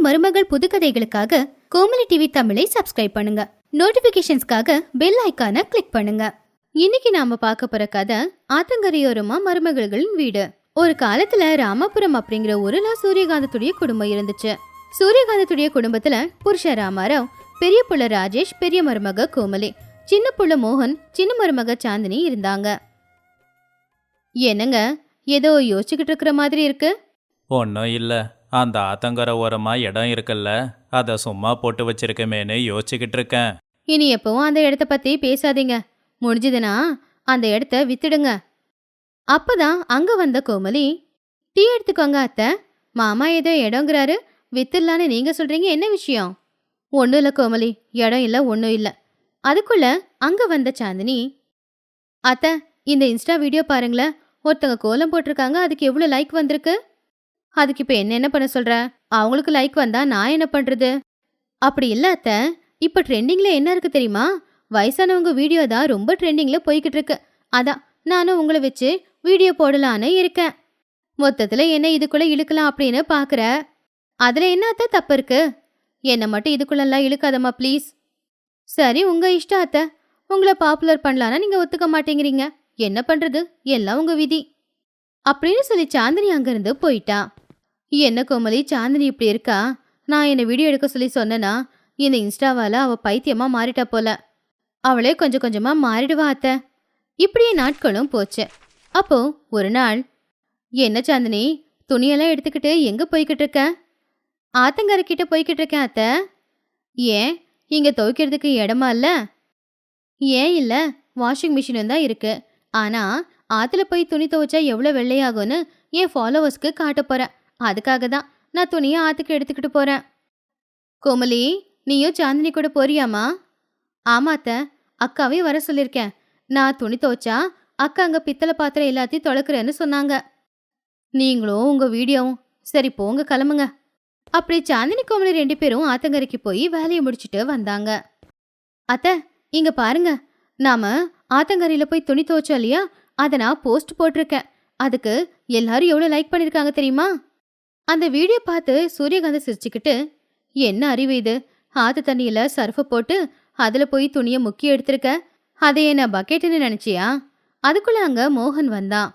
மாமியார் மருமகள் புதுக்கதைகளுக்காக கோமலி டிவி தமிழை சப்ஸ்கிரைப் பண்ணுங்க. நோட்டிபிகேஷன்ஸ்க்காக பெல் ஐகானை கிளிக் பண்ணுங்க. இன்னைக்கு நாம பார்க்க போற கதை ஆத்தங்கரையோரமா மருமகள்களின் வீடு. ஒரு காலத்துல ராமபுரம் அப்படிங்கிற ஊர்ல சூரியகாந்தத்துடைய குடும்பம் இருந்துச்சு. சூரியகாந்தத்துடைய குடும்பத்துல புருஷ ராமாராவ் பெரிய புள்ள ராஜேஷ் பெரிய மருமக கோமலி சின்ன புள்ள மோகன் சின்ன மருமக சாந்தினி இருந்தாங்க. என்னங்க ஏதோ யோசிச்சுக்கிட்டு இருக்கிற மாதிரி இருக்கு? ஒன்றும் இல்லை. அந்த ஆத்தங்கர ஓரமாக இடம் இருக்குல்ல அதை சும்மா போட்டு வச்சிருக்கமேன்னு யோசிச்சுக்கிட்டு இருக்கேன் இனி எப்பவும் அந்த இடத்த பத்தி பேசாதீங்க. முடிஞ்சதுன்னா அந்த இடத்த வித்துடுங்க. அப்பதான் அங்க வந்த கோமலி டீ எடுத்துக்கோங்க அத்தை. மாமா ஏதோ இடங்கிறாரு. வித்துடலான்னு நீங்க சொல்றீங்க என்ன விஷயம்? ஒன்றும் இல்லை கோமலி இடம் இல்லை ஒன்றும் இல்லை. அதுக்குள்ள அங்க வந்த சாந்தினி அத்தை இந்த இன்ஸ்டா வீடியோ பாருங்களேன். ஒருத்தங்க கோலம் போட்டிருக்காங்க. அதுக்கு எவ்வளோ லைக் வந்திருக்கு? அதுக்கு இப்போ என்ன என்ன பண்ண சொல்ற? அவங்களுக்கு லைக் வந்தா நான் என்ன பண்றது? அப்படி இல்ல அத்தை. இப்ப ட்ரெண்டிங்ல என்ன இருக்கு தெரியுமா? வயசானவங்க வீடியோ தான் ரொம்ப ட்ரெண்டிங்ல போய்கிட்டு இருக்கு. அதான் நானும் உங்களை வச்சு வீடியோ போடலான்னு இருக்கேன். மொத்தத்துல என்ன இதுக்குள்ள இழுக்கலாம் அப்படின்னு பாக்குற? அதுல என்ன அத்த தப்பு இருக்கு? என்னை மட்டும் இதுக்குள்ளெல்லாம் இழுக்காதம்மா ப்ளீஸ் சரி உங்க இஷ்டம் அத்த. உங்களை பாப்புலர் பண்ணலான்னா நீங்க ஒத்துக்க மாட்டேங்கிறீங்க. என்ன பண்றது? எல்லாம் உங்க விதி. அப்படின்னு சொல்லி சாந்தினி அங்கிருந்து போயிட்டா. என்ன கோமலி சாந்தினி இப்படி இருக்கா? நான் என்னை வீடியோ எடுக்க சொல்லி சொன்னேன்னா இந்த இன்ஸ்டாவால அவள் பைத்தியமா மாறிட்டா போல. அவளே கொஞ்சம் கொஞ்சமா மாறிடுவா அத்தை. இப்படியே நாட்களும் போச்சு. அப்போ ஒரு நாள் என்ன சாந்தினி துணியெல்லாம் எடுத்துக்கிட்டு எங்க போய்கிட்டு இருக்க? ஆத்தங்கரை கிட்ட போய்கிட்டு இருக்கேன் அத்த. ஏன்? இங்க துவைக்கிறதுக்கு இடமா இல்ல? ஏன் இல்ல. வாஷிங் மிஷினும் தான் இருக்கு. ஆனா ஆத்துல போய் துணி துவைச்சா எவ்வளவு வெள்ளையாகும்னு என் ஃபாலோவர்ஸ்க்கு காட்ட போகிறேன் அதுக்காக தான் நான் துணியை ஆற்றுக்கு எடுத்துக்கிட்டு போகிறேன் கோமலி நீயும் சாந்தினி கூட போறியாமா ஆமா அத்தை அக்காவே வர சொல்லியிருக்கேன் நான் துணி துவைச்சா அக்கா அங்கே பித்தளை பாத்திரம் எல்லாத்தையும் தொலைக்கிறேன்னு சொன்னாங்க. நீங்களும் உங்கள் வீடியோவும் சரி போங்க கிளம்புங்க. அப்படி சாந்தினி கோமலி ரெண்டு பேரும் ஆத்தங்கரைக்கு போய் வேலையை முடிச்சுட்டு வந்தாங்க. அத்தை இங்க பாருங்க. நாம ஆத்தங்கரையில் போய் துணி துவைச்சோம் இல்லையா? அதை நான் போஸ்ட் போட்டிருக்கேன். அதுக்கு எல்லாரும் எவ்வளோ லைக் பண்ணியிருக்காங்க தெரியுமா? அந்த வீடியோ பார்த்து சூரியகாந்த சிரிச்சுக்கிட்டு என்ன அறிவு இது? ஆத்து தண்ணியில சர்ஃபை போட்டு அதுல போய் துணியை முக்கி எடுத்திருக்க? அதை என்ன பக்கெட்டுன்னு நினைச்சியா? அதுக்குள்ள அங்க மோகன் வந்தான்.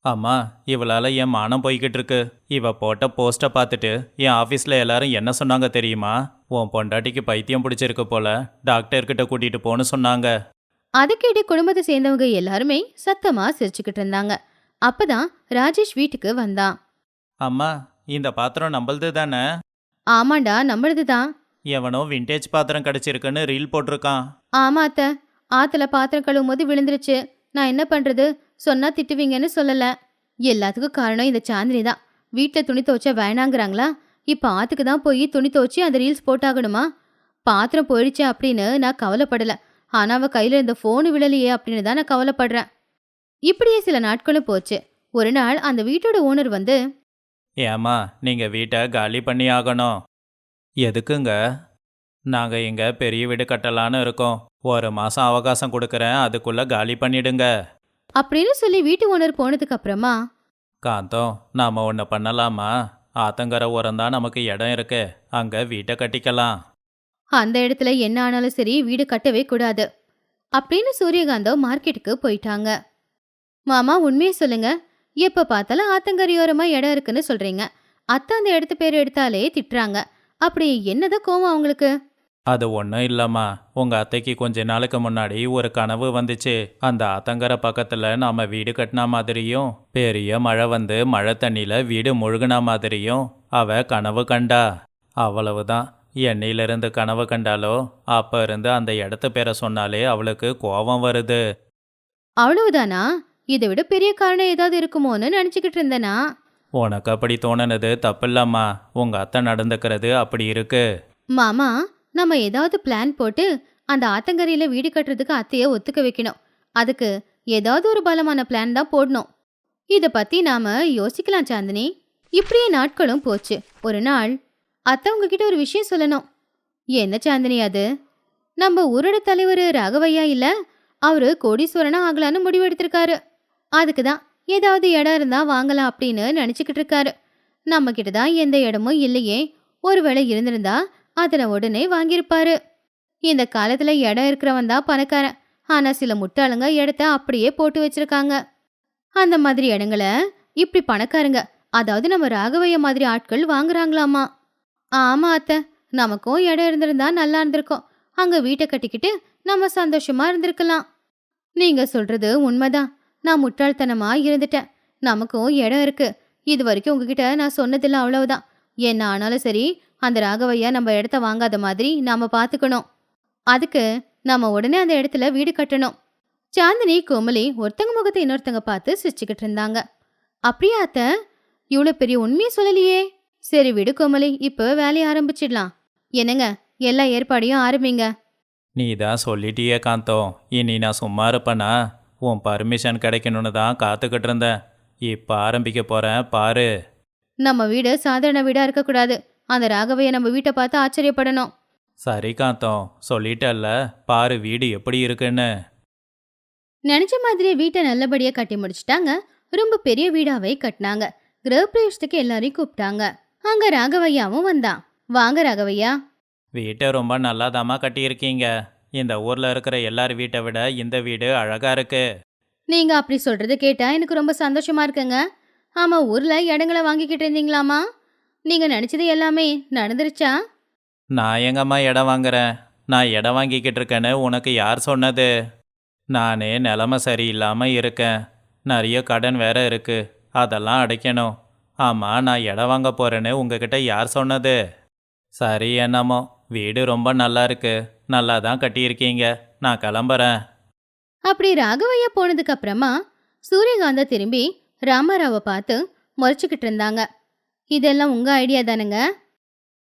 அம்மா இவளால் என் மானம் போய்கிட்டு இருக்கு இவ போட்ட போஸ்ட்டை பார்த்துட்டு என் ஆஃபீஸில் எல்லாரும் என்ன சொன்னாங்க தெரியுமா? உன் பொண்டாட்டிக்கு பைத்தியம் பிடிச்சிருக்கு போல டாக்டர்கிட்ட கூட்டிகிட்டு போன்னு சொன்னாங்க. அதுக்கிடையே குடும்பத்தை சேர்ந்தவங்க எல்லாருமே சத்தமா சிரிச்சுக்கிட்டு இருந்தாங்க. அப்பதான் ராஜேஷ் வீட்டுக்கு வந்தான். அம்மா இந்த பாத்திரம் நம்மளது தானே? ஆமாண்டா நம்மளது தான். எவனோ விண்டேஜ் பாத்திரம் கிடச்சிருக்குன்னு ரீல் போட்டிருக்கான். ஆமா அத்தை. ஆத்துல பாத்திரம் கழுவும் போது விழுந்துருச்சு. நான் என்ன பண்றது? சொன்னா திட்டுவீங்கன்னு சொல்லல. எல்லாத்துக்கும் காரணம் இந்த சாந்தினி தான். வீட்டில் துணி துவைச்சா வேணாங்கிறாங்களா? இப்போ ஆத்துக்கு தான் போய் துணி துவைச்சி அந்த ரீல்ஸ் போட்டாகணுமா? பாத்திரம் போயிடுச்சு அப்படின்னு நான் கவலைப்படல. ஆனா அவ கையில இருந்த ஃபோனு விழலையே அப்படின்னு தான் நான் கவலைப்படுறேன். இப்படியே சில நாட்களும் போச்சு. ஒரு நாள் அந்த வீட்டோட ஓனர் வந்து ஏம்மா நீங்கள் வீட்டை காலி பண்ணி ஆகணும். எதுக்குங்க? நாங்கள் இங்கே பெரிய வீடு கட்டலான்னு இருக்கோம். ஒரு மாதம் அவகாசம் கொடுக்குறேன் அதுக்குள்ளே காலி பண்ணிடுங்க. அப்படின்னு சொல்லி வீட்டு ஓனர் போனதுக்கு அப்புறமா காந்தம் நாம் ஒன்று பண்ணலாமா? ஆத்தங்கரை உரம் தான் நமக்கு இடம் இருக்கு. அங்கே வீட்டை கட்டிக்கலாம். அந்த இடத்துல என்ன ஆனாலும் சரி வீடு கட்டவே கூடாது. அப்படின்னு சூரியகாந்தம் மார்க்கெட்டுக்கு போயிட்டாங்க. மாமா உண்மையை சொல்லுங்க. எப்ப பார்த்தாலும் ஆத்தங்கரையோரமா இடம் இருக்குன்னு சொல்றீங்க. அத்தை அந்த இடத்து பேர் எடுத்தாலே திட்டுறாங்க. அப்படி என்னதான் கோவம் அவங்களுக்கு? அது ஒன்றும் இல்லைம்மா. உங்கள் அத்தைக்கு கொஞ்ச நாளுக்கு முன்னாடி ஒரு கனவு வந்துச்சு. அந்த ஆத்தங்கரை பக்கத்தில் நாம் வீடு கட்டின மாதிரியும் பெரிய மழை வந்து மழை தண்ணியில் வீடு முழுகின மாதிரியும் அவ கனவு கண்டா. அவ்வளவுதான். என்னையிலிருந்து கனவு கண்டாலோ அப்போ இருந்து அந்த இடத்து பேரை சொன்னாலே அவளுக்கு கோபம் வருது. அவ்வளவுதானா? இதை விட பெரிய காரணம் ஏதாவது இருக்குமோன்னு நினைச்சுக்கிட்டு இருந்தேனா? உனக்கு அப்படி தோணுனது தப்பில்லம்மா. உங்கள் அத்தை நடந்துக்கிறது அப்படி இருக்கு. மாமா நம்ம ஏதாவது பிளான் போட்டு அந்த ஆத்தங்கரையில வீடு கட்டுறதுக்கு அத்தைய ஒத்துக்க வைக்கணும். அதுக்கு ஏதாவது ஒரு பலமான பிளான் தான் போடணும். இத பத்தி நாம யோசிக்கலாம் சாந்தினி. இப்படியே நாட்களும் போச்சு. ஒரு நாள் அத்தை உங்ககிட்ட ஒரு விஷயம் சொல்லணும். என்ன சாந்தினி அது? நம்ம ஊரோட தலைவர் ராகவையா இல்ல? அவரு கோடீஸ்வரனா ஆகலான்னு முடிவெடுத்திருக்காரு. அதுக்கு தான் ஏதாவது இடம் இருந்தா வாங்கலாம் அப்படின்னு நினச்சிக்கிட்டு இருக்காரு. நம்மக்கிட்ட தான் எந்த இடமும் இல்லையே. ஒருவேளை இருந்திருந்தா அதனை உடனே வாங்கியிருப்பாரு. இந்த காலத்துல இடம் இருக்கிறவன் தான் பணக்காரன். ஆனா சில முட்டாளுங்க இடத்த அப்படியே போட்டு வச்சிருக்காங்க. அந்த மாதிரி இடங்களை இப்படி பணக்காரங்க அதாவது நம்ம ராகவைய மாதிரி ஆட்கள் வாங்குறாங்களாமா? ஆமா அத்தை நமக்கும் இடம் இருந்திருந்தா நல்லா இருந்திருக்கும். அங்க வீட்டை கட்டிக்கிட்டு நம்ம சந்தோஷமா இருந்திருக்கலாம். நீங்க சொல்றது உண்மைதான். நான் முட்டாள்தனமா இருந்துட்டேன். நமக்கும் இடம் இருக்கு. இது வரைக்கும் உங்ககிட்ட நான் சொன்னதில்ல அவ்வளவுதான். என்ன ஆனாலும் சரி அந்த ராகவையா நம்ம இடத்த வாங்காத மாதிரி நாம பாத்துக்கணும். அதுக்கு நம்ம உடனே அந்த இடத்துல வீடு கட்டணும். சாந்தினி கோமலி ஒருத்தங்க முகத்தை இன்னொருத்தங்க பார்த்து சிரிச்சுக்கிட்டு இருந்தாங்க. அப்படியா அத்தை இவ்வளோ பெரிய உண்மையை சொல்லலையே. சரி விடு கோமலி இப்போ வேலையை ஆரம்பிச்சிடலாம். என்னங்க எல்லா ஏற்பாடையும் ஆரம்பிங்க. நீ தான் சொல்லிட்டியே காந்தோம் இனி நான் சும்மா இருப்பேனா? உன் பர்மிஷன் கிடைக்கணும்னு தான் காத்துக்கிட்டு இருந்தேன். இப்போ ஆரம்பிக்க போகிறேன் பாரு. நம்ம வீடு சாதாரண வீடா இருக்கக்கூடாது. அந்த ராகவையை நம்ம வீட்டை பார்த்து ஆச்சரியப்படணும். சரி காந்தம். சொல்லிட்டல்ல. பாரு வீடு எப்படி இருக்குன்னு. நினைச்ச மாதிரியே வீட்டை நல்லபடியா கட்டி முடிச்சிட்டாங்க. ரொம்ப பெரிய வீடாவே கட்டினாங்க. கிரகப்பிரவேசத்துக்கு எல்லாரையும் கூப்பிட்டாங்க. அங்க ராகவையாவும் வந்தான். வாங்க ராகவையா. வீட்டை ரொம்ப நல்லாதாம்மா கட்டியிருக்கீங்க. இந்த ஊரில் இருக்கிற எல்லார் வீட்டை விட இந்த வீடு அழகாக இருக்கு. நீங்க அப்படி சொல்றது கேட்டா எனக்கு ரொம்ப சந்தோஷமா இருக்குங்க. ஆமா ஊர்ல இடங்களை வாங்கிக்கிட்டு இருந்தீங்களாமா? நீங்க நினைச்சது எல்லாமே நடந்துருச்சா? நான் எங்கம்மா இடம் வாங்குறேன்? நான் இடம் வாங்கிக்கிட்டு இருக்கேன்னு உனக்கு யார் சொன்னது? நானே நிலமை சரியில்லாமல் இருக்கேன். நிறைய கடன் வேற இருக்கு. அதெல்லாம் அடைக்கணும். ஆமாம் நான் இடம் வாங்க போகிறேன்னு உங்ககிட்ட யார் சொன்னது? சரி என்னமோ. வீடு ரொம்ப நல்லா இருக்கு நல்லா தான் கட்டியிருக்கீங்க. நான் கிளம்புறேன். அப்படி ராகவையா போனதுக்கு அப்புறமா சூரியகாந்தா திரும்பி ராமாராவை பார்த்து முறைச்சிக்கிட்டு இருந்தாங்க இதெல்லாம் உங்க ஐடியா தானுங்க?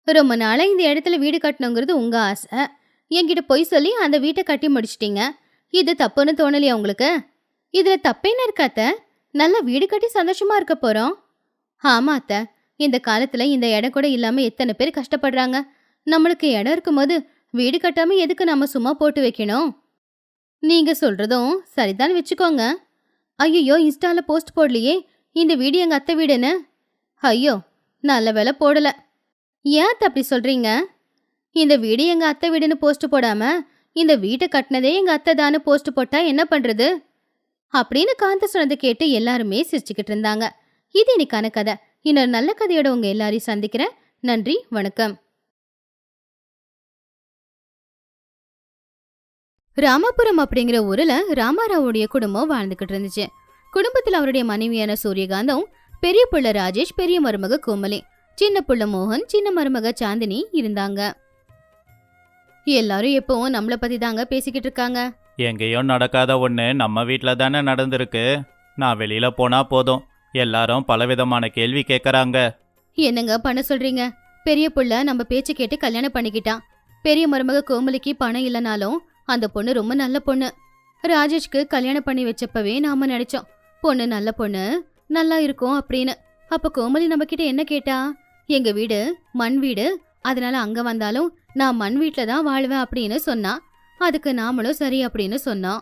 ரொம்ப நாளாக இந்த இடத்துல வீடு கட்டணுங்கிறது உங்க ஆசை. என்கிட்ட பொய் சொல்லி அந்த வீட்டை கட்டி முடிச்சிட்டீங்க. இது தப்புன்னு தோணலையா உங்களுக்கு? இதுல தப்பேன்னு இருக்காத்த நல்லா வீடு கட்டி சந்தோஷமா இருக்க போறோம். ஆமா இந்த காலத்துல இந்த இடம் கூட இல்லாம எத்தனை பேர் கஷ்டப்படுறாங்க. நம்மளுக்கு இடம் இருக்கும்போது வீடு கட்டாம எதுக்கு நம்ம சும்மா போட்டு வைக்கணும்? நீங்க சொல்றதும் சரிதான் வச்சுக்கோங்க. ஐயோ இன்ஸ்டால போஸ்ட் போடலையே. இந்த வீடு எங்க அத்தை வீடுன்னு ஐயோ நல்ல வேலை போடல. ஏன் அப்படி சொல்றீங்க? இந்த வீடு எங்க அத்தை வீடுன்னு போஸ்ட் போடாம இந்த வீட்டை கட்டினதே எங்க அத்தை தானு போஸ்ட் போட்டா என்ன பண்றது? அப்படின்னு காந்த சொன்னதை கேட்டு எல்லாருமே சிரிச்சுக்கிட்டு இருந்தாங்க. இது இன்னைக்கான கதை. இன்னொரு நல்ல கதையோட உங்க எல்லாரையும் சந்திக்கிறேன். நன்றி வணக்கம். ராமாபுரம் அப்படிங்கிற ஊர்ல ராமாராவுடைய குடும்பம் வாழ்ந்துகிட்டு இருந்துச்சு. குடும்பத்துல அவருடைய மனைவியான சூரியகாந்தம் பெரிய புள்ள ராஜேஷ் பெரிய மருமக கோமலி சின்ன புள்ள மோகன் சின்ன மருமக சாந்தினி இருந்தாங்க. எல்லாரும் எப்பவும் நம்மள பத்தி தாங்க பேசிக்கிட்டு இருக்காங்க? எங்கேயும் நடக்காத ஒன்று நம்ம வீட்டில் தானே நடந்திருக்கு. நான் வெளியில் போனால் போதும். எல்லாரும் பலவிதமான கேள்வி கேட்குறாங்க என்னங்க பண்ண சொல்றீங்க? பெரிய புள்ள நம்ம பேச்சு கேட்டு கல்யாணம் பண்ணிக்கிட்டான். பெரிய மருமக கோமலிக்கு பணம் இல்லைனாலும் அந்த பொண்ணு ரொம்ப நல்ல பொண்ணு. ராஜேஷ்க்கு கல்யாணம் பண்ணி வச்சப்பவே நாம நினைச்சோம் பொண்ணு நல்ல பொண்ணு நல்லா இருக்கும் அப்படின்னு. அப்ப கோமலி நம்ம கிட்ட என்ன கேட்டா? எங்க வீடு மண் வீடு அதனால அங்க வந்தாலும் நான் மண் வீட்டில தான் வாழ்வேன் அப்படின்னு சொன்னா. அதுக்கு நாமளும் சரி அப்படின்னு சொன்னோம்.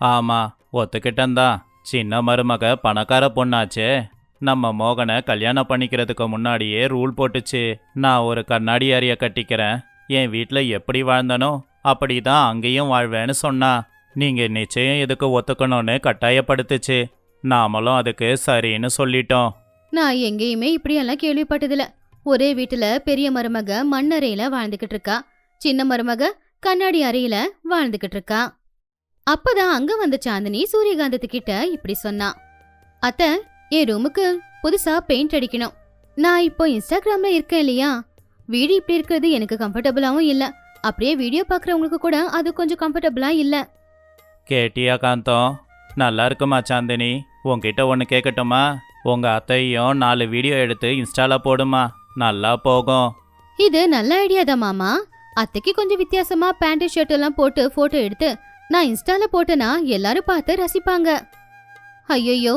ஆமா ஒத்துக்கிட்டந்தான் சின்ன மருமக பணக்கார பொண்ணாச்சே. நம்ம மோகனை கல்யாணம் பண்ணிக்கிறதுக்கு முன்னாடியே ரூல் போட்டுச்சு. நான் ஒரு கண்ணாடி அறைய கட்டிக்கிறேன். என் வீட்டில் எப்படி வாழ்ந்தனோ அப்படி தான் அங்கேயும் வாழ்வேன்னு சொன்னா. நீங்கள் நிச்சயம் இதுக்கு ஒத்துக்கணும்னு கட்டாயப்படுத்துச்சு. நாமளும் அதுக்கு சரின்னு சொல்லிட்டோம். நான் எங்கேயுமே இப்படியெல்லாம் கேள்விப்பட்டதில்ல. ஒரே வீட்டுல பெரிய மருமக மண்ணறையில வாழ்ந்துகிட்டு இருக்கா. சின்ன மருமக கண்ணாடி அறையில வாழ்ந்துகிட்டு இருக்கா. அப்பதான் அங்க வந்த சாந்தினி சூரியகாந்தத்து கிட்ட இப்படி சொன்னா. அத்த என் ரூமுக்கு புதுசா பெயிண்ட் அடிக்கணும். நான் இப்போ இன்ஸ்டாகிராம்ல இருக்கேன் இல்லையா? வீடு இப்படி இருக்கிறது எனக்கு கம்ஃபர்டபுளாவும் இல்ல. அப்படியே வீடியோ பாக்குறவங்களுக்கு கூட அது கொஞ்சம் கம்ஃபர்டபுளா இல்ல. கேட்டியா காந்தம்? நல்லா இருக்குமா சாந்தினி? உன்கிட்ட ஒன்று கேட்கட்டுமா உங்கள் அத்தையும் நாலு வீடியோ எடுத்து இன்ஸ்டால போடுமா? நல்லா போகும். இது நல்ல ஐடியா தான் மாமா. அத்தைக்கு கொஞ்சம் வித்தியாசமா பேண்ட் ஷர்ட் எல்லாம் போட்டு போட்டோ எடுத்து நான் இன்ஸ்டால போட்டேனா எல்லாரும் பார்த்து ரசிப்பாங்க. ஐயோ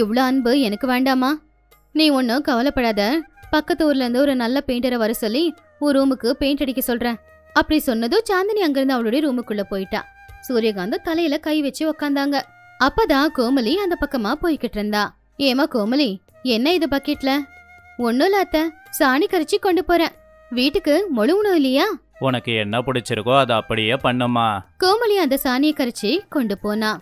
இவ்ளோ அன்பு எனக்கு வேண்டாமா? நீ ஒன்றும் கவலைப்படாத. பக்கத்து ஊர்ல இருந்து ஒரு நல்ல பெயிண்டரை வர சொல்லி உன் ரூமுக்கு பெயிண்ட் அடிக்க சொல்றேன். அப்படி சொன்னதும் சாந்தினி அங்கிருந்து அவளுடைய ரூமுக்குள்ள போயிட்டா. சூரியகாந்த் தலையில கை வச்சு உக்காந்தாங்க. அப்பதான் கோமலி அந்த பக்கமா போய்கிட்டு இருந்தா. ஏமா கோமலி என்ன இது பக்கெட்ல? ஒன்னும் இல்ல அத்தை சாணி கரைச்சி கொண்டு போறேன். வீட்டுக்கு முழுவணும் இல்லையா? உனக்கு என்ன பிடிச்சிருக்கோ அதை அப்படியே பண்ணுமா கோமலி அந்த சாணியை கரைச்சி கொண்டு போனா.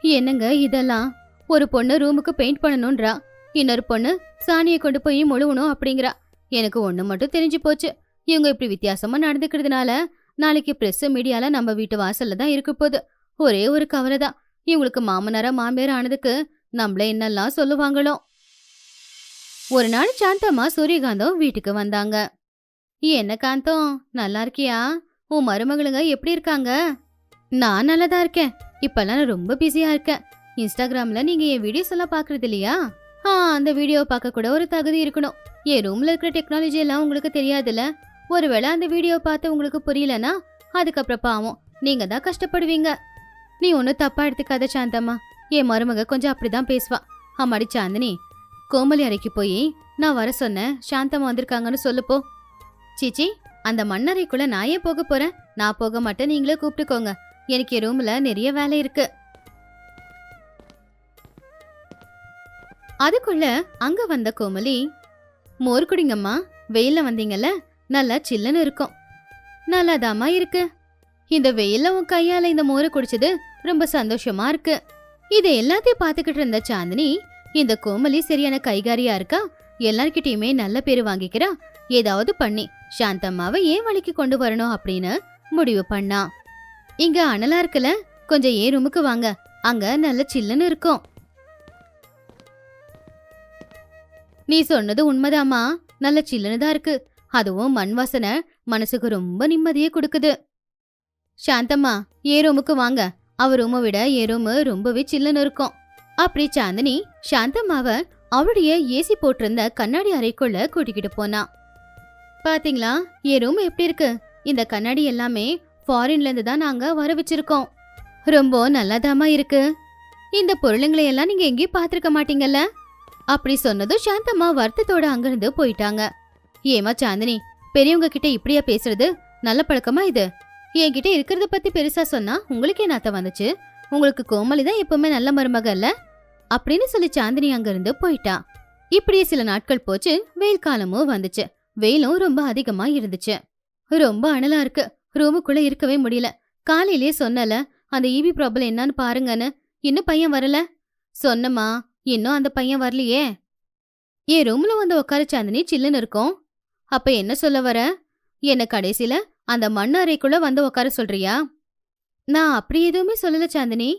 என்னங்க இதெல்லாம்? ஒரு பொண்ணு ரூமுக்கு பெயிண்ட் பண்ணணும்ன்றா. இன்னொரு பொண்ணு சாணியை கொண்டு போய் முழுவணும் அப்படிங்கிறா. எனக்கு ஒண்ணு மட்டும் தெரிஞ்சு போச்சு. இவங்க இப்படி வித்தியாசமா நடந்துக்கிறதுனால நாளைக்கு பிரஸ் மீடியால நம்ம வீட்டு வாசல்ல தான் இருக்க போகுது. ஒரே ஒரு கவலை தான். இவங்களுக்கு மாமனாரா மாமியார் ஆனதுக்கு நம்மள என்னெல்லாம் சொல்லுவாங்களோ. ஒரு நாள் சாந்தம்மா சூரியகாந்தம் வீட்டுக்கு வந்தாங்க. என்ன காந்தம்? நல்லா இருக்கியா? உன் மருமகளுங்க எப்படி இருக்காங்க? நான் நல்லதா இருக்கேன். இப்பெல்லாம் நான் ரொம்ப பிஸியா இருக்கேன். இன்ஸ்டாகிராம்ல நீங்க என் வீடியோஸ் எல்லாம் பாக்குறது இல்லையா? அந்த வீடியோவை பார்க்க கூட ஒரு தகுதி இருக்கணும். என் ரூம்ல இருக்கிற டெக்னாலஜி எல்லாம் உங்களுக்கு தெரியாதுல்ல? ஒருவேளை அந்த வீடியோ பார்த்து உங்களுக்கு புரியலனா அதுக்கப்புறம் பாவம். நீங்க தான் கஷ்டப்படுவீங்க. நீ ஒன்றும் தப்பா எடுத்துக்காத சாந்தம்மா. என் மருமக கொஞ்சம் அப்படிதான் பேசுவா. அம்மாடி சாந்தினி கோமலி அறைக்கு போய் நான் வர சொன்னேன். சாந்தம்மா வந்திருக்காங்கன்னு சொல்லுப்போ. சீச்சி அந்த மண்ணறைக்குள்ள நான் ஏன் போக போறேன்? நான் போக மாட்டேன். நீங்களே கூப்பிட்டுக்கோங்க. எனக்கு என் ரூம்ல நிறைய வேலை இருக்கு. அதுக்குள்ள அங்க வந்த கோமலி மோர் குடிங்கம்மா வெயில்ல வந்தீங்கல்ல நல்லா சில்லுன்னு இருக்கும். நல்லாதாம்மா இருக்கு. இந்த வெயில்ல உன் கையால இந்த மோரை குடிச்சது ரொம்ப சந்தோஷமா இருக்கு. இது எல்லாத்தையும் பார்த்துக்கிட்டு இருந்த சாந்தினி இந்த கோமலி சரியான கைகாரியா இருக்கா? எல்லார்கிட்டயுமே நல்ல பேரு வாங்கிக்கிறா. ஏதாவது பண்ணி சாந்தம்மாவை ஏன் வழிக்கு கொண்டு வரணும்? அப்படின்னு முடிவு பண்ணா. இங்க அனலா இருக்குல்ல கொஞ்சம் ஏன் ரூமுக்கு வாங்க? அங்க நல்ல சில்லுன்னு இருக்கும். நீ சொன்னது உண்மைதாம்மா. நல்ல சில்லுன்னு தான் இருக்கு. அதுவும் மண் வாசனை மனசுக்கு ரொம்ப நிம்மதியே கொடுக்குது. சாந்தம்மா ஏ ரூமுக்கு வாங்க. அவ ரூமை விட ஏ ரூமு ரொம்பவே சில்லுன்னு இருக்கும். அப்படி சாந்தினி சாந்தம்மாவை அவளுடைய ஏசி போட்டிருந்த கண்ணாடி அறைக்குள்ள கூட்டிக்கிட்டு போனா. பாத்தீங்களா என் ரூம் எப்படி இருக்கு? இந்த கண்ணாடி எல்லாமே ஃபாரின்ல இருந்து தான் நாங்க வர வச்சிருக்கோம். ரொம்ப நல்லாதாமா இருக்கு. இந்த பொருளுங்களை எல்லாம் நீங்க எங்கேயும் பாத்திருக்க மாட்டீங்கல்ல? அப்படி சொன்னதும் சாந்தம்மா வருத்தத்தோட அங்கிருந்து போயிட்டாங்க. ஏமா சாந்தினி பெரியவங்க கிட்ட இப்படியா பேசுறது? நல்ல பழக்கமா இது? என்கிட்ட இருக்கிறத பத்தி பெருசா சொன்னா உங்களுக்கே நாத்த வந்துச்சு? உங்களுக்கு கோமலி தான் எப்பவுமே நல்ல மருமக இல்ல? அப்படின்னு சொல்லி சாந்தினி அங்கிருந்து போயிட்டா. இப்படியே சில நாட்கள் போச்சு வெயில் காலமும் வந்துச்சு. வெயிலும் ரொம்ப அதிகமா இருந்துச்சு. ரொம்ப அனலா இருக்கு. ரூமுக்குள்ள இருக்கவே முடியல. காலையிலேயே சொன்னல அந்த ஈபி ப்ராப்ளம் என்னன்னு பாருங்கன்னு. இன்னும் பையன் வரல? சொன்னமா இன்னும் அந்த பையன் வரலையே. என் ரூம்ல வந்து உட்கார சாந்தினி சில்லுன்னு இருக்கும். அப்ப என்ன சொல்ல வர? என்ன கடைசியில அந்த மண் அறைக்குள்ள வந்து உட்கார சொல்றியா? நான் அப்படி எதுவுமே சொல்லல சாந்தினி.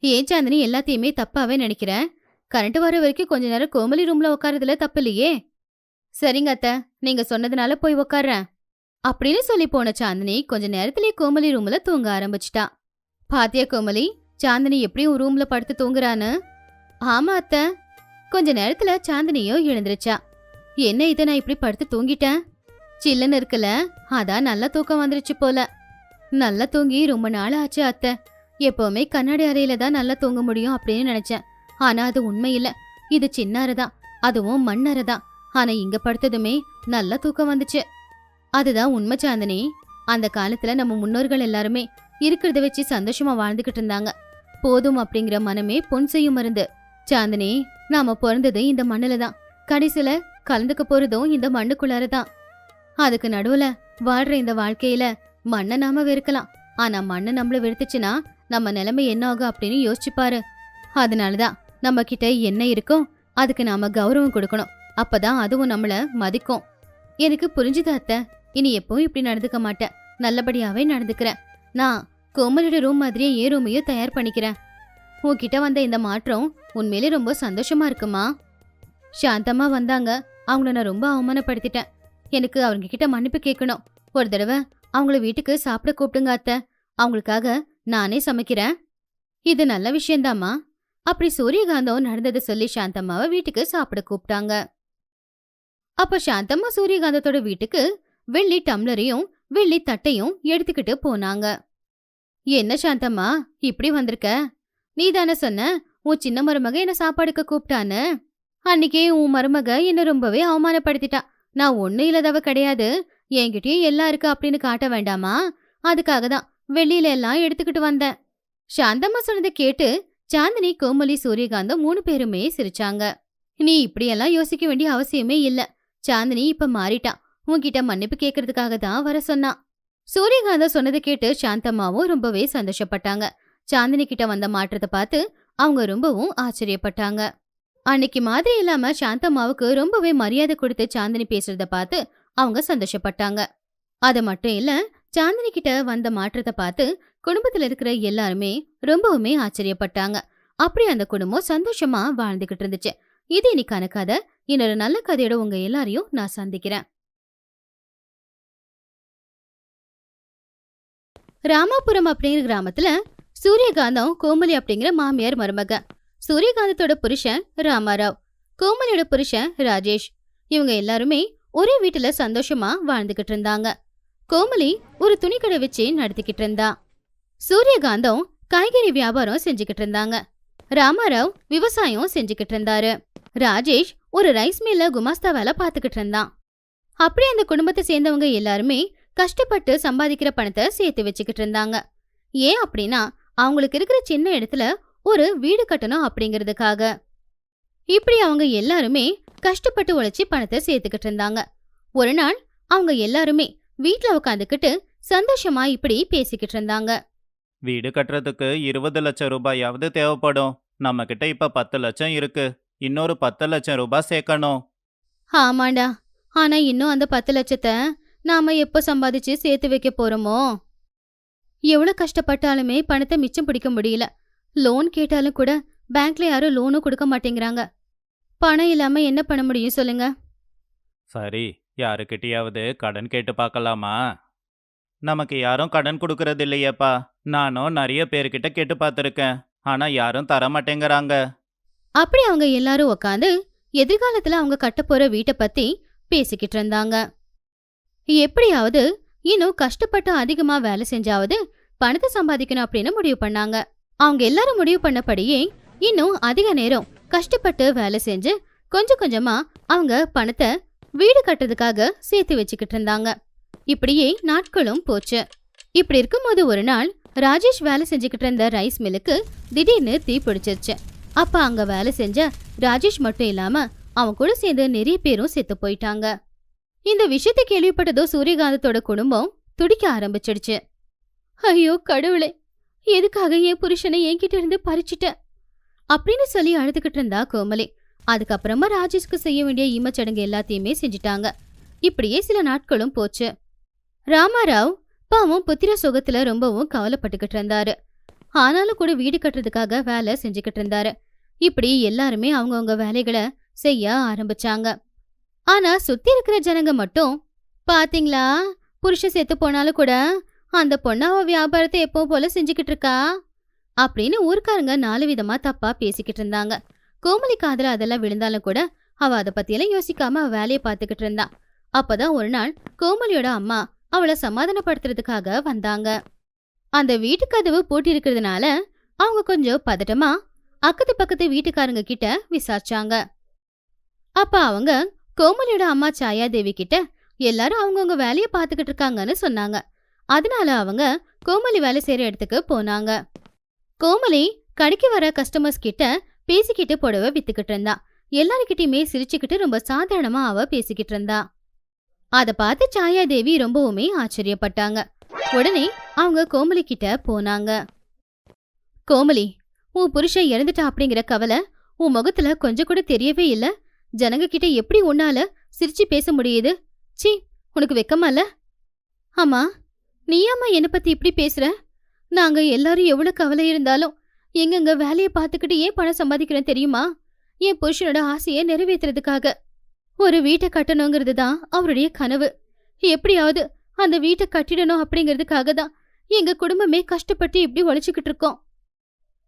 ஏன் சாந்தினி எல்லாத்தையுமே தப்பாவே நினைக்கிறேன் கரண்ட் வர வரைக்கும் கொஞ்ச நேரம் கோமலி ரூம்ல உட்காரதுல தப்பு இல்லையே. சரிங்க அத்த நீங்க சொன்னதுனால போய் உட்கார்றேன். அப்படின்னு சொல்லி போன சாந்தினி கொஞ்ச நேரத்திலேயே கோமலி ரூம்ல தூங்க ஆரம்பிச்சிட்டா. பாத்தியா கோமலி சாந்தினி எப்படியும் ரூம்ல படுத்து தூங்குறான்னு? ஆமா அத்தை. கொஞ்ச நேரத்துல சாந்தினியோ எழுந்திருச்சா. என்ன இதை நான் இப்படி படுத்து தூங்கிட்டேன்? சில்லுன்னு இருக்குல்ல அதான் நல்லா தூக்கம் வந்துருச்சு போல. நல்லா தூங்கி ரொம்ப நாள் ஆச்சு அத்தை. எப்பவுமே கண்ணாடி அறையில தான் நல்லா தூங்க முடியும் அப்படின்னு நினைச்சேன். ஆனா அது உண்மை இல்ல. இது சின்ன அறை தான். அதுவும் மண் அறை தான். ஆனா இங்க படுத்ததுமே நல்லா தூக்கம் வந்துச்சு. அதுதான் உண்மை சாந்தினி. அந்த காலத்துல நம்ம முன்னோர்கள் எல்லாருமே இருக்கிறத வச்சு சந்தோஷமா வாழ்ந்துகிட்டு இருந்தாங்க. போதும் அப்படிங்கிற மனமே பொன் செய்யும் மருந்து. சாந்தினி நாம பிறந்தது இந்த மண்ணுல தான். கடைசியில கலந்துக்க போறதும் இந்த மண்ணுக்குள்ளார தான். அதுக்கு நடுவுல வாழ்ற இந்த வாழ்க்கையில மண்ணை நாம வெறுக்கலாம். ஆனா மண்ணை நம்மள வெறுத்துச்சுன்னா நம்ம நிலைமை என்ன ஆகும் அப்படின்னு யோசிச்சு பாரு அதனாலதான் நம்ம கிட்ட என்ன இருக்கோ அதுக்கு நாம கௌரவம் கொடுக்கணும். அப்பதான் அதுவும் நம்மள மதிக்கும். எனக்கு புரிஞ்சுது அத்தை? இனி எப்பவும் இப்படி நடந்துக்க மாட்டேன். நல்லபடியாவே நடந்துக்கிறேன். நான் கோமலோட ரூம் மாதிரியே ஏன் ரூமையும் தயார் பண்ணிக்கிறேன். உன்கிட்ட வந்த இந்த மாற்றம் உண்மையிலே ரொம்ப சந்தோஷமா இருக்குமா? சாந்தமா வந்தாங்க. அவங்கள நான் ரொம்ப அவமானப்படுத்திட்டேன். எனக்கு அவங்க கிட்ட மன்னிப்பு கேட்கணும். ஒரு தடவை அவங்கள வீட்டுக்கு சாப்பிட கூப்பிடுங்க அத்தை. அவங்களுக்காக நானே சமைக்கிறேன். இது நல்ல விஷயந்தாம்மா அப்படி சூரியகாந்தம் நடந்ததை சொல்லி சாந்தம்மாவை வீட்டுக்கு சாப்பிட கூப்பிட்டாங்க. அப்ப சாந்தம்மா சூரியகாந்தத்தோட வீட்டுக்கு வெள்ளி டம்ளரையும் வெள்ளி தட்டையும் எடுத்துக்கிட்டு போனாங்க. என்ன சாந்தம்மா இப்படி வந்திருக்க? நீ தானே சொன்ன? உன் சின்ன மருமக என்ன சாப்பாடுக்கு கூப்பிட்டான்னு? அன்னைக்கே உன் மருமக என்ன ரொம்பவே அவமானப்படுத்திட்டா. நான் ஒன்றும் இல்லாதவ கிடையாது. என்கிட்டயும் எல்லாம் இருக்கு அப்படின்னு காட்ட வேண்டாமா? அதுக்காக தான் வெளியில எல்லாம் எடுத்துக்கிட்டு வந்தேன். சாந்தம்மா சொன்னதை கேட்டு சாந்தினி கோமலி சூரியகாந்தம் மூணு பேருமே சிரிச்சாங்க. நீ இப்படியெல்லாம் யோசிக்க வேண்டிய அவசியமே இல்ல. சாந்தினி இப்ப மாறிட்டா. உன்கிட்ட மன்னிப்பு கேட்கறதுக்காக தான் வர சொன்னான் சூரியகாந்தம் சொன்னதை கேட்டு சாந்தம்மாவும் ரொம்பவே சந்தோஷப்பட்டாங்க. சாந்தினி கிட்ட வந்த மாற்றத்தை பார்த்து அவங்க ரொம்பவும் ஆச்சரியப்பட்டாங்க. அன்னைக்கு மாதிரி இல்லாம சாந்தம்மாவுக்கு ரொம்பவே மரியாதை கொடுத்து சாந்தினி பேசுறத பார்த்து அவங்க சந்தோஷப்பட்டாங்க. அது மட்டும் இல்ல சாந்தினி கிட்ட வந்த மாற்றத்தை பார்த்து குடும்பத்துல இருக்கிற எல்லாருமே ரொம்பவுமே ஆச்சரியப்பட்டாங்க. அப்படி அந்த குடும்பம் சந்தோஷமா வாழ்ந்துகிட்டு இருந்துச்சு. இது இன்னைக்கான கதை. இன்னொரு நல்ல கதையோட உங்க எல்லாரையும் நான் சந்திக்கிறேன். ராமாபுரம் அப்படிங்கிற கிராமத்துல சூரியகாந்தம் கோமலி அப்படிங்கிற மாமியார் மருமக. சூரியகாந்தத்தோட புருஷன் ராமாராவ். கோமலியோட புருஷன் ராஜேஷ். இவங்க எல்லாருமே ஒரே வீட்டுல சந்தோஷமா வாழ்ந்துகிட்டு இருந்தாங்க. கோமலி ஒரு துணிக்கடை வச்சு நடத்திக்கிட்டு இருந்தா. சூரியகாந்தம் காய்கறி வியாபாரம் செஞ்சுக்கிட்டு இருந்தாங்க. ராமாராவ் விவசாயம் செஞ்சுக்கிட்டு இருந்தாரு. ராஜேஷ் ஒரு ரைஸ் மில்ல குமாஸ்தா வேலை பார்த்துக்கிட்டு இருந்தான். அப்படியே அந்த குடும்பத்தை சேர்ந்தவங்க எல்லாருமே கஷ்டப்பட்டு சம்பாதிக்கிற பணத்தை சேர்த்து வச்சுக்கிட்டு இருந்தாங்க. ஏன் அப்படின்னா அவங்களுக்கு இருக்கிற சின்ன இடத்துல ஒரு வீடு கட்டணும் அப்படிங்கிறதுக்காக. இப்படி அவங்க எல்லாருமே கஷ்டப்பட்டு உழைச்சி பணத்தை சேர்த்துக்கிட்டு இருந்தாங்க. ஒரு நாள் அவங்க எல்லாருமே வீட்ல உட்காந்துக்கிட்டு சந்தோஷமா இப்படி பேசிக்கிட்டு இருந்தாங்க. வீடு கட்டுறதுக்கு இருபது லட்சம் ரூபாயாவது தேவைப்படும். நம்ம கிட்ட இப்ப பத்து லட்சம் இருக்கு. இன்னொரு பத்து லட்சம் ரூபாய் சேர்க்கணும். ஆமாண்டா. ஆனா இன்னும் அந்த பத்து லட்சத்தை நாம எப்போ சம்பாதிச்சு சேர்த்து வைக்க போறோமோ? எவ்வளவு கஷ்டப்பட்டாலுமே பணத்தை மிச்சம் பிடிக்க முடியல. லோன் கேட்டாலும் கூட பேங்க்ல யாரும் லோனும் கொடுக்க மாட்டேங்கிறாங்க. பணம் இல்லாம என்ன பண்ண முடியும் சொல்லுங்க? சரி யாருக்கிட்டயாவது கடன் கேட்டு பார்க்கலாமா? நமக்கு யாரும் கடன் கொடுக்கறது இல்லையேப்பா. நானும் நிறைய பேர்கிட்ட கேட்டு பார்த்துருக்கேன். ஆனா யாரும் தர மாட்டேங்கிறாங்க. அப்படி அவங்க எல்லாரும் உக்காந்து எதிர்காலத்துல அவங்க கட்ட போற வீட்டை பத்தி பேசிக்கிட்டு இருந்தாங்க. எப்படியாவது இன்னும் கஷ்டப்பட்டு அதிகமா வேலை செஞ்சாவது பணத்தை சம்பாதிக்கணும் அப்படின்னு முடிவு பண்ணாங்க. அவங்க எல்லாரும் முடிவு பண்ணபடியே இன்னும் அதிக நேரம் கஷ்டப்பட்டு வேலை செஞ்சு கொஞ்சம் கொஞ்சமா அவங்க பணத்தை வீடு கட்டுறதுக்காக சேர்த்து வச்சுக்கிட்டு இருந்தாங்க. இப்படியே நாட்களும் போச்சு. இப்படி இருக்கும்போது ஒரு நாள் ராஜேஷ் வேலை செஞ்சுக்கிட்டு இருந்த ரைஸ் மில்லுக்கு திடீர்னு தீ பிடிச்சிருச்சு. அப்ப அங்க வேலை செஞ்ச ராஜேஷ் மட்டும் இல்லாம அவன் கூட சேர்ந்து நிறைய பேரும் செத்து போயிட்டாங்க. இந்த விஷயத்தை கேள்விப்பட்டதோ சூரியகாந்தத்தோட குடும்பம் துடிக்க ஆரம்பிச்சிடுச்சு. ஐயோ கடவுளே எதுக்காக என் புருஷனை என்கிட்ட இருந்து பறிச்சிட்ட? அப்படின்னு சொல்லி அழுதுகிட்டு இருந்தா கோமலி. அதுக்கப்புறமா ராஜேஷ்க்கு செய்ய வேண்டிய ஈமச்சடங்கு எல்லாத்தையுமே செஞ்சுட்டாங்க. இப்படியே சில நாட்களும் போச்சு. ராமாராவ் பாவம் புத்திர சுகத்துல ரொம்பவும் கவலைப்பட்டுக்கிட்டு இருந்தாரு. ஆனாலும் கூட வீடு கட்டுறதுக்காக வேலை செஞ்சுக்கிட்டு இருந்தாரு. இப்படி எல்லாருமே அவங்கவுங்க வேலைகளை செய்ய ஆரம்பிச்சாங்க. ஆனா சுத்தி இருக்கிற ஜனங்க மட்டும் பாத்தீங்களா? புருஷன் செத்து போனாலும் கூட அந்த பொண்ணு அவ வியாபாரத்தை எப்போ போல செஞ்சுக்கிட்டு இருக்கா? அப்படின்னு ஊருக்காரங்க நாலு விதமா தப்பா பேசிக்கிட்டு இருந்தாங்க. கோமலி காதுல அதெல்லாம் விழுந்தாலும் கூட அவ அதை பத்தியெல்லாம் யோசிக்காம அவ வேலையை பார்த்துக்கிட்டு இருந்தா. அப்பதான் ஒரு நாள் கோமலியோட அம்மா அவளை சமாதானப்படுத்துறதுக்காக வந்தாங்க. அந்த வீட்டு கதவு பூட்டி இருக்கிறதுனால அவங்க கொஞ்சம் பதட்டமா அக்கத்து பக்கத்து வீட்டுக்காரங்க கிட்ட விசாரிச்சாங்க. அப்ப அவங்க கோமலியோட அம்மா சாயாதேவி கிட்ட எல்லாரும் அவங்கவுங்க வேலையை பார்த்துக்கிட்டு இருக்காங்கன்னு சொன்னாங்க. அதனால அவங்க கோமலி வேலை செய்யற இடத்துக்கு போனாங்க. கோமலி கடைக்கு வர கஸ்டமர்ஸ் கிட்ட பேசிக்கிட்டு புடவை வித்துக்கிட்டு இருந்தா. எல்லாருக்கிட்டையுமே சிரிச்சுக்கிட்டு ரொம்ப சாதாரணமா அவ பேசிக்கிட்டு இருந்தா. அத பார்த்து சாயாதேவி ரொம்பவுமே ஆச்சரியப்பட்டாங்க. உடனே அவங்க கோமலி கிட்ட போனாங்க. கோமலி உன் புருஷன் இறந்துட்டா அப்படிங்கிற கவலை உன் முகத்துல கொஞ்சம் கூட தெரியவே இல்ல. ஜனங்க கிட்ட எப்படி உன்னால சிரிச்சு பேச முடியுது? சி உனக்கு வெக்கமா இல்ல? ஆமா நீயாமா என்ன பத்தி இப்படி பேசுற? நாங்க எல்லாரும் எவ்வளவு கவலை இருந்தாலும் எங்கெங்க வேலையை பார்த்துக்கிட்டு ஏன் பணம் சம்பாதிக்கிறேன் தெரியுமா? என் புருஷனோட ஆசையை நிறைவேத்துறதுக்காக. ஒரு வீட்டை கட்டணுங்கிறது தான் அவருடைய கனவு. எப்படியாவது அந்த வீட்டை கட்டிடணும் அப்படிங்கிறதுக்காக தான் எங்க குடும்பமே கஷ்டப்பட்டு இப்படி உழைச்சிக்கிட்டு இருக்கோம்.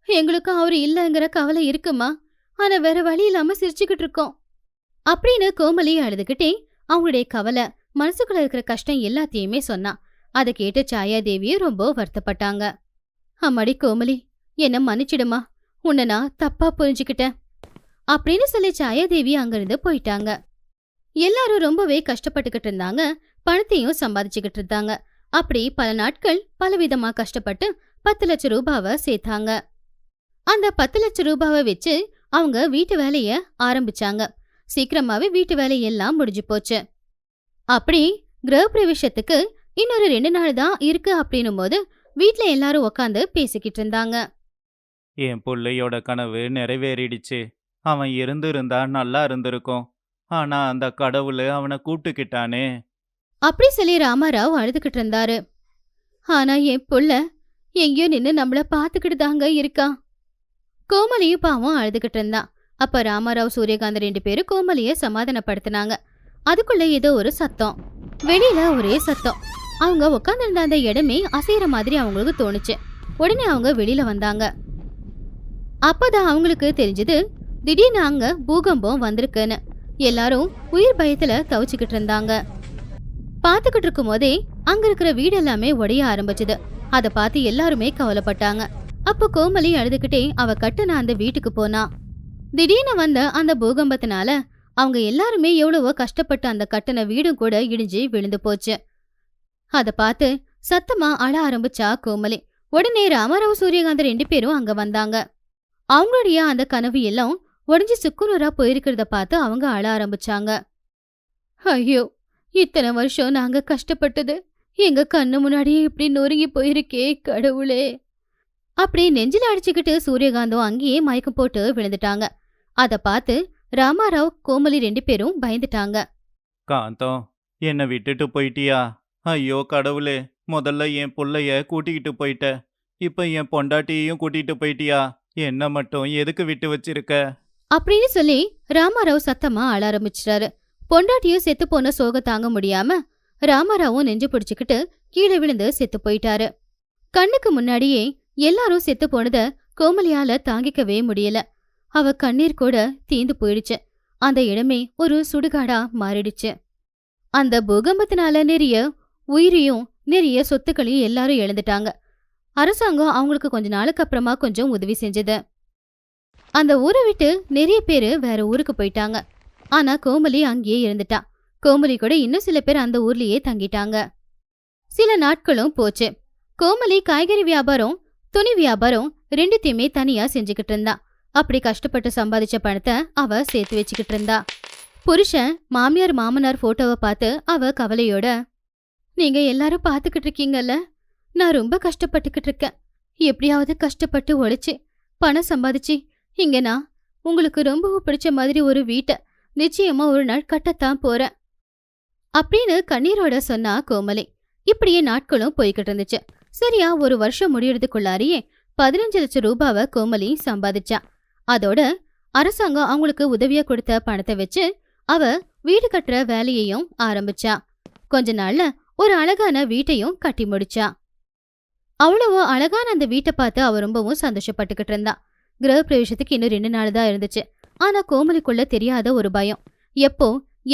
எங்களுக்கு அவரு இல்லைங்கிற கவலை இருக்குமா? ஆனா வேற வழி இல்லாம சிரிச்சுக்கிட்டு இருக்கோம். அப்படின்னு கோமலி அழுதுகிட்டே அவங்களுடைய கவலை மனசுக்குள்ள இருக்கிற கஷ்டம் எல்லாத்தையுமே சொன்னா. அதை கேட்டு சாயாதேவியும் ரொம்ப வருத்தப்பட்டாங்க. அம்மாடி கோமலி என்ன மன்னிச்சிடுமா? உன்னை நான் தப்பா புரிஞ்சுக்கிட்டேன். அப்படின்னு சொல்லி சாயாதேவி அங்கிருந்து போயிட்டாங்க. எல்லாரும் ரொம்பவே கஷ்டப்பட்டுக்கிட்டு இருந்தாங்க. பணத்தையும் சம்பாதிச்சுக்கிட்டு இருந்தாங்க. அப்படி பல நாட்கள் பலவிதமா கஷ்டப்பட்டு பத்து லட்சம் ரூபாவை சேர்த்தாங்க. அந்த பத்து லட்சம் ரூபாவை வச்சு அவங்க வீட்டு வேலைய ஆரம்பிச்சாங்க. சீக்கிரமாவே வீட்டு வேலையெல்லாம் முடிஞ்சு போச்சு. அப்படி கிரகப்பிரவேசத்துக்கு இன்னொரு ரெண்டு நாள் தான் இருக்கு அப்படின்னும் போது வீட்ல எல்லாரும் உட்காந்து பேசிக்கிட்டு இருந்தாங்க. என் பிள்ளையோட கனவு நிறைவேறிடுச்சு. அவன் இருந்திருந்தா நல்லா இருந்திருக்கும். ஆனா அந்த கடவுள் அவனை கூப்பிட்டுக்கிட்டானே அப்படி சொல்லி ராமாராவ் அழுதுகிட்டு இருந்தாரு. ஆனா என் புள்ள எங்கேயோ நின்னு நம்மள பாத்துக்கிட்டு தாங்க இருக்கா? கோமலியும் பாவம் அழுதுகிட்டு இருந்தான் அப்ப ராமாராவ் சூரியகாந்த் ரெண்டு பேரும் கோமலிய சமாதானப்படுத்தினாங்க. அதுக்குள்ள ஏதோ ஒரு சத்தம். வெளியில ஒரே சத்தம். அவங்க உட்காந்துருந்த அந்த இடமே அசைகிற மாதிரி அவங்களுக்கு தோணுச்சு. உடனே அவங்க வெளியில வந்தாங்க. அப்பதான் அவங்களுக்கு தெரிஞ்சது திடீர்னு அங்க பூகம்பம் வந்திருக்குன்னு. எல்லாரும் உயிர் பயத்துல தவிச்சுக்கிட்டு இருந்தாங்க. பார்த்துக்கிட்டு இருக்கும் போதே அங்க இருக்கிற வீடு எல்லாமே உடைய ஆரம்பிச்சது. அதை பார்த்து எல்லாருமே கவலைப்பட்டாங்க. அப்போ கோமலி அழுதுகிட்டே அவ கட்டுன அந்த வீட்டுக்கு போனா. திடீர்னு வந்த அந்த பூகம்பத்தினால அவங்க எல்லாருமே எவ்வளவோ கஷ்டப்பட்டு அந்த கட்டுன வீடும் கூட இடிஞ்சு விழுந்து போச்சு. அத பார்த்து சத்தமா அழ ஆரம்பிச்சா கோமலி. உடனே ராமராவ் சூரியகாந்த் ரெண்டு பேரும் அங்க வந்தாங்க. அவங்களுடைய அந்த கனவு எல்லாம் உடஞ்சி சுக்குநூறா போயிருக்கிறத பார்த்து அவங்க அழ ஆரம்பிச்சாங்க. ஐயோ இத்தனை வருஷம் நாங்க கஷ்டப்பட்டது. எங்க கண்ணு முன்னாடியே இப்படி நொறுங்கி போயிருக்கே கடவுளே. அப்படி நெஞ்சில அடிச்சுக்கிட்டு சூரியகாந்தம் அங்கேயே மயக்கம் போட்டு விழுந்துட்டாங்க. அத பார்த்து ராமாராவ் கோமலி ரெண்டு பேரும் பயந்துட்டாங்க. காந்தம் என்னை விட்டுட்டு போயிட்டியா? ஐயோ கடவுளே முதல்ல என் புள்ளைய கூட்டிக்கிட்டு போயிட்ட. இப்ப என் பொண்டாட்டியையும் கூட்டிட்டு போயிட்டியா? என்ன மட்டும் எதுக்கு விட்டு வச்சிருக்க? அப்படின்னு சொல்லி ராமாராவ் சத்தமா அழ ஆரம்பிச்சிட்டாரு. பொண்டாட்டியும் செத்து போன சோக தாங்க முடியாம ராமாராவும் நெஞ்சு பிடிச்சுக்கிட்டு கீழே விழுந்து செத்து போயிட்டாரு. கண்ணுக்கு முன்னாடியே எல்லாரும் செத்து போனத கோமலியால தாங்கிக்கவே முடியல. அவ கண்ணீர் கூட தீந்து போயிடுச்சு. அந்த இடமே ஒரு சுடுகாடா மாறிடுச்சு. அந்த பூகம்பத்தினால நிறைய உயிரையும் நிறைய சொத்துக்களையும் எல்லாரும் இழந்துட்டாங்க. அரசாங்கம் அவங்களுக்கு கொஞ்ச நாளுக்கு அப்புறமா கொஞ்சம் உதவி செஞ்சது. அந்த ஊரை விட்டு நிறைய பேர் வேற ஊருக்கு போயிட்டாங்க. ஆனா கோமலி அங்கேயே இருந்துட்டா. கோமலி கூட இன்னும் சில பேர் அந்த ஊர்லயே தங்கிட்டாங்க. சில நாட்களும் போச்சு. கோமலி காய்கறி வியாபாரம் துணி வியாபாரம் ரெண்டுத்தையுமே தனியா செஞ்சுக்கிட்டு இருந்தா. அப்படி கஷ்டப்பட்டு சம்பாதிச்ச பணத்தை அவ சேர்த்து வச்சுக்கிட்டு இருந்தா. புருஷன் மாமியார் மாமனார் போட்டோவை பார்த்து அவ கவலையோட நீங்க எல்லாரும் பார்த்துக்கிட்டு இருக்கீங்கல்ல? நான் ரொம்ப கஷ்டப்பட்டுக்கிட்டு இருக்கேன். எப்படியாவது கஷ்டப்பட்டு உழைச்சி பணம் சம்பாதிச்சு இங்க நான் உங்களுக்கு ரொம்ப பிடிச்ச மாதிரி ஒரு வீட்டை நிச்சயமா ஒரு நாள் கட்டத்தான் போறேன். அப்படின்னு கண்ணீரோட சொன்னா கோமலி. இப்படியே நாட்களும் போய்கிட்டு இருந்துச்சு. சரியா ஒரு வருஷம் முடியறதுக்குள்ளாரியே பதினஞ்சு லட்சம் ரூபாவை கோமலி சம்பாதிச்சா. அதோட அரசாங்கம் அவங்களுக்கு உதவியா கொடுத்த பணத்தை வச்சு அவ வீடு கட்டுற வேலையையும் ஆரம்பிச்சா. கொஞ்ச நாள்ல ஒரு அழகான வீட்டையும் கட்டி முடிச்சா. அவ்வளவோ அழகான அந்த வீட்டை பார்த்து அவ ரொம்பவும் சந்தோஷப்பட்டுக்கிட்டு இருந்தா. கிரகப்பிரவேசத்துக்கு இன்னும் ரெண்டு நாள் தான் இருந்துச்சு. ஆனா கோமலிக்குள்ள தெரியாத ஒரு பயம். எப்போ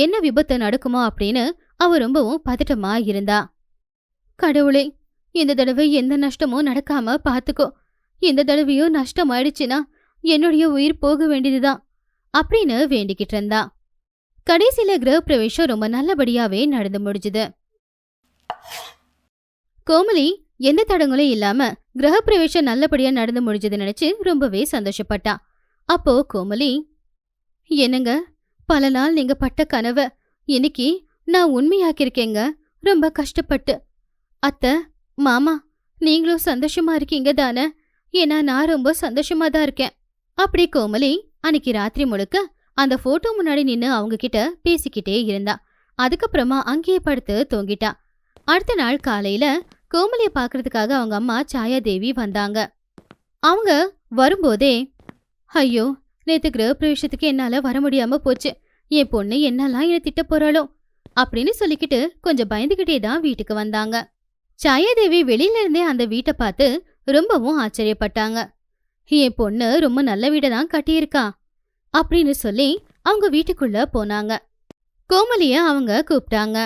என்ன விபத்து நடக்குமோ அப்படின்னு அவ ரொம்பவும் பதட்டமா இருந்தா. கடவுளே இந்த தடவை எந்த நஷ்டமும் நடக்காம பாத்துக்கோ இந்த தடவையும் நஷ்டம் ஆயிடுச்சுன்னா என்னுடைய உயிர் போக வேண்டியதுதான் அப்படின்னு வேண்டிக்கிட்டு இருந்தா. கடைசியில கிரகப்பிரவேசம் ரொம்ப நல்லபடியாவே நடந்து முடிஞ்சுது. கோமலி எந்த தடங்களும் இல்லாம கிரகப்பிரவேசம் நல்லபடியா நடந்து முடிஞ்சது நினைச்சு ரொம்பவே சந்தோஷப்பட்டா. அப்போ கோமலி என்னங்க பல நாள் நீங்க பட்ட கனவை இன்னைக்கு நான் உண்மையாக்கியிருக்கேங்க ரொம்ப கஷ்டப்பட்டு. அத்தை மாமா நீங்களும் சந்தோஷமா இருக்கீங்க தானே ஏன்னா நான் ரொம்ப சந்தோஷமா தான் இருக்கேன். அப்படி கோமலி அன்னைக்கு ராத்திரி முழுக்க அந்த போட்டோ முன்னாடி நின்னு அவங்க கிட்ட பேசிக்கிட்டே இருந்தா. அதுக்கப்புறமா அங்கேயே படுத்து தூங்கிட்டா. அடுத்த நாள் காலையில கோமலிய பாக்குறதுக்காக அவங்க அம்மா சாயாதேவி வந்தாங்க. அவங்க வரும்போதே ஐயோ நேத்து கிரகப்பிரவேசத்துக்கு என்னால வர முடியாம போச்சு. என் பொண்ணு என்னெல்லாம் என்ன திட்ட போறாளோ? அப்படின்னு சொல்லிக்கிட்டு கொஞ்சம் பயந்துகிட்டே தான் வீட்டுக்கு வந்தாங்க. சாயாதேவி வெளியில இருந்தே அந்த வீட்டை பார்த்து ரொம்பவும் ஆச்சரியப்பட்டாங்க. என் பொண்ணு ரொம்ப நல்ல வீடை தான் கட்டியிருக்கா அப்படின்னு சொல்லி அவங்க வீட்டுக்குள்ள போனாங்க. கோமலிய அவங்க கூப்பிட்டாங்க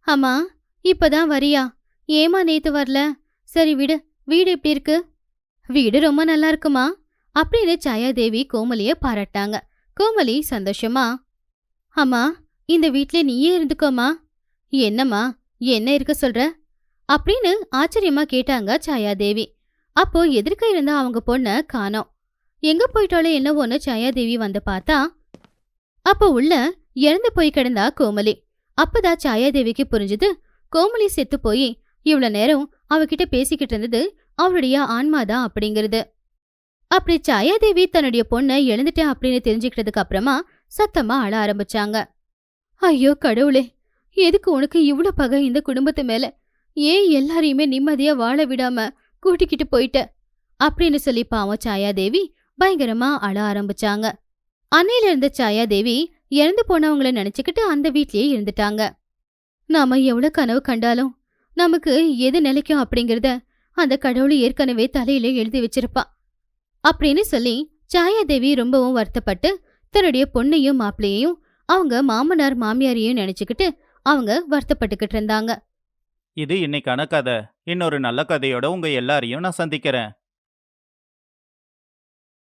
அம்மா இப்பதான் வரியா? ஏமா நேத்து வரல? சரி விடு வீடு எப்படி இருக்கு? வீடு ரொம்ப நல்லா இருக்குமா? அப்படின்னு சாயாதேவி கோமலிய பாராட்டாங்க. கோமலி சந்தோஷமா அம்மா இந்த வீட்ல நீயே இருந்துக்கோமா என்னம்மா என்ன இருக்க சொல்ற? அப்படின்னு ஆச்சரியமா கேட்டாங்க சாயாதேவி. அப்போ எதிர்க்க இருந்த அவங்க பொண்ண காணோம். எங்க போயிட்டாலும் என்னவோன்னு சாயாதேவி வந்து பார்த்தா அப்ப உள்ள இறந்து போய் கிடந்தா கோமலி. அப்பதான் சாயாதேவிக்கு புரிஞ்சுது கோமலி செத்து போய் இவ்வளவு நேரம் அவகிட்ட பேசிக்கிட்டு இருந்தது அவளுடைய ஆன்மாதான் அப்படிங்கிறது. அப்படி சாயாதேவி தன்னுடைய பொண்ணை எழுந்துட்டேன் அப்படின்னு தெரிஞ்சுக்கிட்டதுக்கு அப்புறமா சத்தமா அழ ஆரம்பிச்சாங்க. ஐயோ கடவுளே எதுக்கு உனக்கு இவ்ளோ பகை இந்த குடும்பத்து மேல? ஏன் எல்லாரையுமே நிம்மதியா வாழ விடாம கூட்டிக்கிட்டு போயிட்ட. அப்படின்னு சொல்லி பாவம் சாயாதேவி பயங்கரமா அழ ஆரம்பிச்சாங்க. அன்னையில இருந்த சாயாதேவி இறந்து போனவங்கள நினைச்சுக்கிட்டு அந்த வீட்லயே இருந்துட்டாங்க. நாம எவ்வளவு கனவு கண்டாலும் நமக்கு எது நிலைக்கும் அப்படிங்கறத அந்த கடவுள் ஏற்கனவே தலையில எழுதி வச்சிருப்பா. அப்படின்னு சொல்லி சாயாதேவி ரொம்பவும் வருத்தப்பட்டு தன்னுடைய பொண்ணையும் மாப்பிள்ளையையும் அவங்க மாமனார் மாமியாரையும் நினைச்சுக்கிட்டு அவங்க வருத்தப்பட்டுக்கிட்டு இருந்தாங்க. இது இன்னைக்கான கதை. இன்னொரு நல்ல கதையோட உங்க எல்லாரையும் நான் சந்திக்கிறேன்.